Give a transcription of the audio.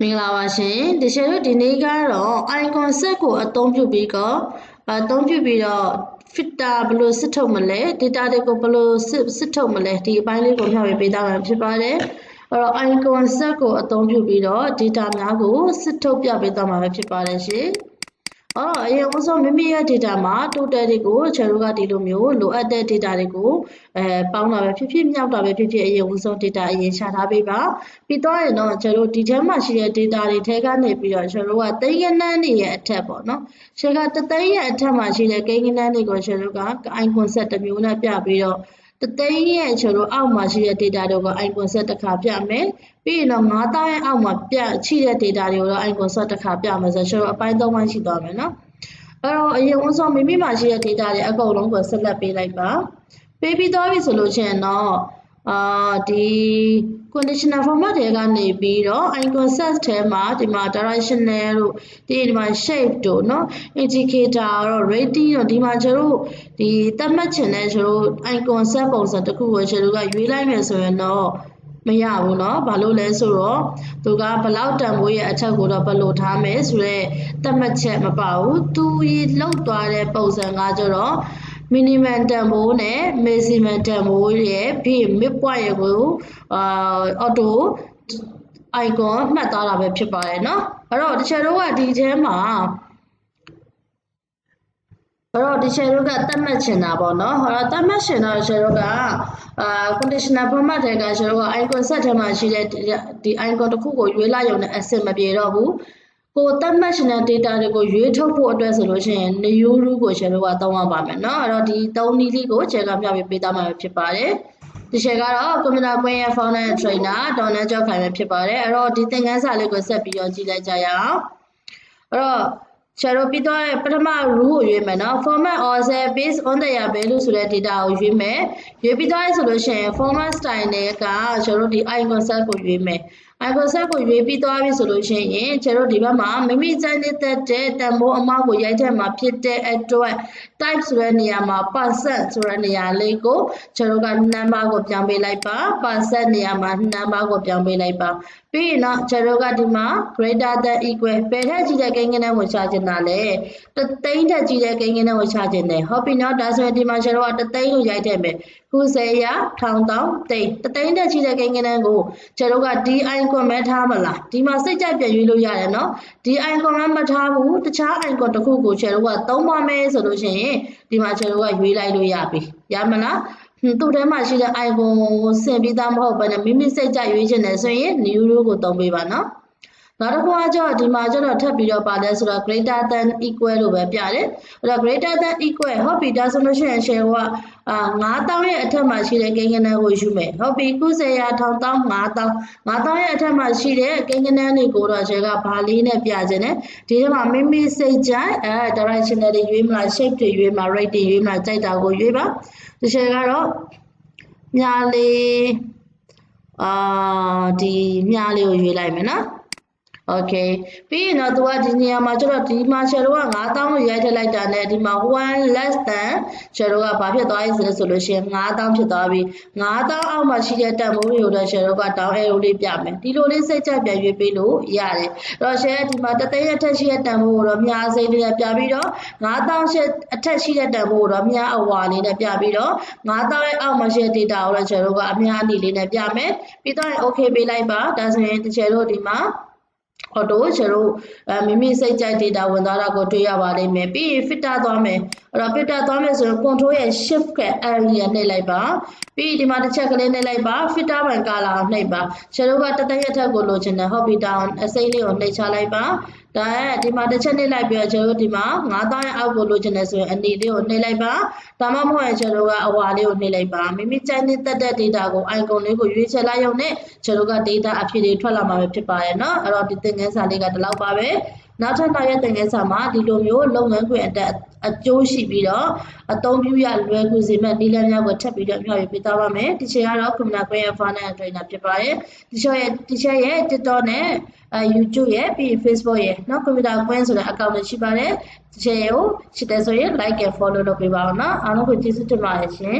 မင်္ဂလာပါရှင်ဒီရှယ်တို့ဒီနေ့ကတော့ icon set ကိုအသုံးပြုပြီးတော့အသုံးပြုပြီးတော့ filter ဘယ်လိုစစ်ထုတ်မလဲ data တွေကိုဘယ်လိုစစ်စစ်ထုတ်မလဲဒီအပိုင်းလေးကိုမျှဝေပေးသားမှာဖြစ်ပါတယ်အဲ့တော့ icon set ကိုအသုံးပြုပြီးတော့ data များကိုစစ်ထုတ်ပြပေးသားမှာဖြစ်ပါတယ်ရှင် အော်အရင်ဦးဆုံးမိမိရဲ့ data မှာ total တွေကိုကျွန်တော်တို့ကဒီလိုမျိုးလိုအပ်တဲ့ data တွေကိုအဲပေါင်းတာပဲဖြစ်ဖြစ်မြောက်တာပဲဖြစ်ဖြစ်အရင်ဦးဆုံး data အရင်ရှာထားပေးပါပြီးတော့ရင်တော့ကျွန်တော်တို့ဒီထဲမှာရှိတဲ့ data တွေထဲကနေပြီးတော့ကျွန်တော်တို့ကသိန်းကနန်းတွေရဲ့အထက်ပေါ့နော်ရှင်ကတသိန်းရဲ့အထက်မှာရှိတဲ့ကိန်းကနန်းတွေကိုကျွန်တော်တို့က icon set တစ်မျိုးနဲ့ပြပြီးတော့ တသိန်းရဲ့ကျွန်တော်အောက်မှာရှိတဲ့ data တွေကို icon set တစ်ခါပြမယ်ပြီးရင်တော့9000ရဲ့အောက်မှာပြချိတဲ့ data တွေကိုတော့ icon set တစ်ခါပြမယ်ဆိုတော့ကျွန်တော်အပိုင်း၃ပိုင်းရှိသွားမယ်နော်အဲ့တော့အရင်ဦးဆုံးမိမိမှာရှိတဲ့ data တွေအကုန်လုံးကိုဆက်လက်ပေးလိုက်ပါပေးပြီးသွားပြီဆိုလို့ရှိရင်တော့ အာဒီ conditional format တွေကနေပြီးတော့ icon set ထဲမှာဒီမှာ directional တို့ဒီဒီမှာ shape တို့เนาะ indicator တို့ rating တို့ဒီမှာကျတို့ဒီသတ်မှတ်ချင်တဲ့ကျတို့ icon set ပုံစံတစ်ခုကိုကျတို့ကရွေးလိုက်မယ်ဆိုရင်တော့မရဘူးเนาะဘာလို့လဲဆိုတော့သူကဘလောက်တန်ဖိုးရဲ့အချက်ကိုတော့ဘယ်လိုထားမယ်ဆိုတော့သတ်မှတ်ချက်မပါဘူးသူလောက်သွားတဲ့ပုံစံကကျတော့ minimum တန်ဖိုးနဲ့ maximum တန်ဖိုးရဲ့ပြီး midpoint ရဲ့ကိုအာ auto icon မှတ်သားတာပဲဖြစ်ပါတယ်เนาะအဲ့တော့တချို့တို့ကဒီထဲမှာအဲ့တော့ဒီ share တို့ကတတ်မှတ်ချင်တာပေါ့နော်ဟောတော့တတ်မှတ်ချင်တော့ share တို့ကအာ conditional format တွေက share တို့က icon set ထဲမှာရှိတဲ့ဒီ icon တစ်ခုကိုရွေးလိုက်ရုံနဲ့အဆင်မပြေတော့ဘူး ကိုသတ်မှတ်ရှင်တဲ့ data တွေကိုရွေးထုတ်ဖို့အတွက်ဆိုလို့ရှိရင် new rule ကို share တို့ကသုံးရပါမယ်เนาะအဲ့တော့ဒီသုံးနည်းလေးကို share ကပြပေးပေးသားမှာဖြစ်ပါတယ်ဒီ share ကတော့ computer ကွင်းရဲ့ founder and trainer ဒေါ်နန်းကျော်ခိုင်ပဲဖြစ်ပါတယ်အဲ့တော့ဒီသင်ခန်းစာလေးကိုဆက်ပြီးတော့ကြည့်လိုက်ကြရအောင်အဲ့တော့ဆရာတို့ပြီးတော့ပထမ rule ကိုရွေးမယ်နော် format or cell based on the value ဆိုတဲ့ data ကိုရွေးမယ်ရွေးပြီးတော့ဆိုလို့ရှိရင် format style နဲ့ကဆရာတို့ဒီ icon set ကိုရွေးမယ် icon set ကိုရွေးပြီးသွားပြီဆိုလို့ရှိရင်ကျတို့ဒီဘက်မှာမိမိစံနေတဲ့တဲ့တန်ဖိုးအမောက်ကိုရိုက်ထည့်မှာဖြစ်တဲ့အတွက် type ဆိုတဲ့နေရာမှာ percent ဆိုတဲ့နေရာလေးကိုကျတို့က number ကိုပြောင်းပေးလိုက်ပါ percent နေရာမှာ number ကိုပြောင်းပေးလိုက်ပါပြီးရင်တော့ကျတို့ကဒီမှာ greater than equal ဘယ်ထက်ကြီးတဲ့ကိန်းဂဏန်းကိုချခြင်းတာလဲတသိန်းထက်ကြီးတဲ့ကိန်းဂဏန်းကိုချခြင်းတယ်ဟုတ်ပြီနော်ဒါဆိုရင်ဒီမှာကျတို့ကတသိန်းကိုရိုက်ထည့်မယ်ခုစေရထောင်တောင်းသိန်းတသိန်းတက်ရှိတဲ့ကိန်းကနန်းကိုကျတို့ကဒီ icon မဲထားမလားဒီမှာစိတ်ကြိုက်ပြန်ရွေးလို့ရတယ်နော်ဒီ icon မဲမထားဘူးတခြား icon တစ်ခုကိုကျတို့ကသုံးပါမယ်ဆိုလို့ရှိရင်ဒီမှာကျတို့ကရွေးလိုက်လို့ရပြီရမလားသူ့ထဲမှာရှိတဲ့ icon ကိုဆင်ပြီးသားမဟုတ်ဘဲနဲ့မိမိစိတ်ကြိုက်ရွေးချင်တယ်ဆိုရင် new row ကိုသုံးပေးပါနော် နောက်တစ်ခုကကျတော့ဒီမှာကျတော့ထပ်ပြီးတော့ပါတယ်ဆိုတော့ greater than equal လို့ပဲပြတယ်အဲ့တော့ greater than equal ဟုတ်ပြီဒါဆိုလို့ရှိရင် share ကအာ9000ရဲ့အထက်မှာရှိတဲ့ကိန်းဂဏန်းကိုယူမယ်ဟုတ်ပြီ90ရာထောင်တောင်း9000 9000ရဲ့အထက်မှာရှိတဲ့ကိန်းဂဏန်းတွေကိုတော့ share ကဘာလေးနဲ့ပြခြင်းနဲ့ဒီထဲမှာမိမိစိတ်ကြိုက်အဲ directional တွေရွေးမလား shape တွေရွေးမလား rate တွေရွေးမလားကြိုက်တာကိုရွေးပါဒီ share ကတော့မြားလေးအာဒီမြားလေးကိုရွေးလိုက်မယ်နော် okay ပြီးရင်တော့သူကဒီနေရာမှာကျတော့ဒီမှာ shadow က9000ကိုရိုက်ထည့်လိုက်တာနဲ့ဒီမှာ1 less than shadow ကဘာဖြစ်သွားပြီဆိုလို့ဆိုလို့ရှိရင်9000ဖြစ်သွားပြီ9000အောက်မှာရှိတဲ့တန်ဖိုးတွေကိုတော့ shadow က down arrow လေးပြမယ်ဒီလိုလေးစိတ်ကြပြန်ရွေးပေးလို့ရတယ်အဲ့တော့ share ဒီမှာတသိန်းအထက်ရှိတဲ့တန်ဖိုးကိုတော့မြားစိမ့်လေးပြပြီးတော့9000ရှိအထက်ရှိတဲ့တန်ဖိုးကိုတော့မြားအဝါလေးနဲ့ပြပြီးတော့9000ရဲ့အောက်မှာရှိတဲ့ data ကိုတော့ shadow ကအမြားအနေလေးနဲ့ပြမယ်ပြီးတော့ okay ပေးလိုက်ပါဒါဆိုရင်တချေတို့ဒီမှာ အော်တိုကျတို့အဲမိမိစိတ်ကြိုက် data ဝင်သွားတာကိုတွေ့ရပါလိမ့်မယ်ပြီးရင် filter သွားမယ်အဲ့တော့ filter သွားမယ်ဆိုရင် control ရဲ့ shift က area နှိပ်လိုက်ပါ ပြီးဒီမှာတစ်ချက်ကလေးနှိပ်လိုက်ပါ filter ဘန် color နှိပ်ပါကျတို့ကတသက်ရက်ထက်ကိုလိုချင်တယ် hobby down အစိမ့်လေးကိုနှိပ်ချလိုက်ပါဒါဒီမှာတစ်ချက်နှိပ်လိုက်ပြီးတော့ကျတို့ဒီမှာ9000ရဲ့အောက်ကိုလိုချင်တယ်ဆိုရင်အနေလေးကိုနှိပ်လိုက်ပါဒါမှမဟုတ်ရင်ကျတို့ကအဝါလေးကိုနှိပ်လိုက်ပါမိမိကြိုက်နေတဲ့ data ကို icon လေးကိုရွေးချယ်လိုက်ရုံနဲ့ကျတို့က data အဖြစ်တွေထွက်လာမှာပဲဖြစ်ပါတယ်เนาะအဲ့တော့ဒီသင်ခန်းစာလေးကဒီလောက်ပါပဲ နာချတာရဲ့တင်ငယ်စာမှာဒီလိုမျိုးလုပ်ငန်းခွင်အတက်အကျိုးရှိပြီးတော့အသုံးပြုရလွယ်ကူစေမဲ့နည်းလမ်းများကိုထပ်ပြီးတော့မျှဝေပေးသွားပါမယ်တီချာကတော့ criminal career finance trainer ဖြစ်ပါတယ်တီချာရဲ့တီချာရဲ့ TikTok နဲ့ YouTube ရဲ့ပြီး Facebook ရဲ့နော် computer queen ဆိုတဲ့ account တွေရှိပါတယ်တီချာကိုရှိတယ်ဆိုရင် like and follow လုပ်ပေးပါအောင်နော်အားလုံးကိုကျေးဇူးတင်ပါတယ်ရှင်